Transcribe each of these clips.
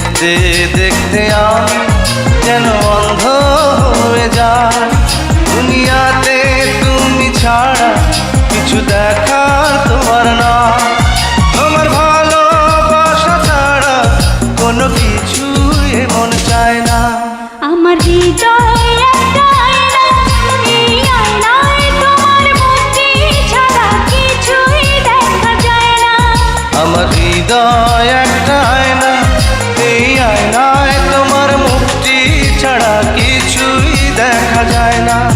দেখতে দেখতে আমি যেন অন্ধ হয়ে যাই দুনিয়াতে তুমি ছাড়া কিছু দেখার তোমার না। তোমার ভালোবাসা ছাড়া কোনো কিছু মন চায় না। আমার হৃদয় যায় আমার হৃদয় একটা আয়না আয়নায় তোমার মুক্তি ছাড়া কিছুই দেখা যায় না।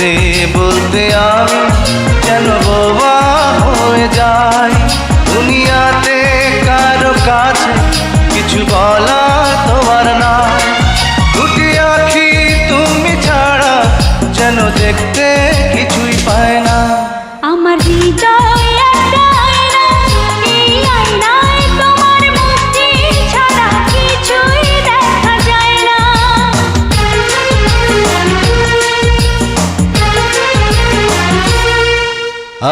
বলতে বলতে আমি যেন বোবা হয়ে যাই। দুনিয়াতে কারও কাছে কিছু বলা তোমার না দুটি আখি তুমি ছাড়া যেন দেখতে কিছুই পায় না। আমার হৃদয়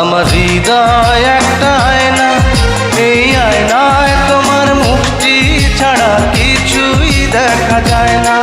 আমার হৃদয় একটা আয়না এই আয়নায় তোমার মুক্তি ছাড়া কিছুই দেখা যায় না।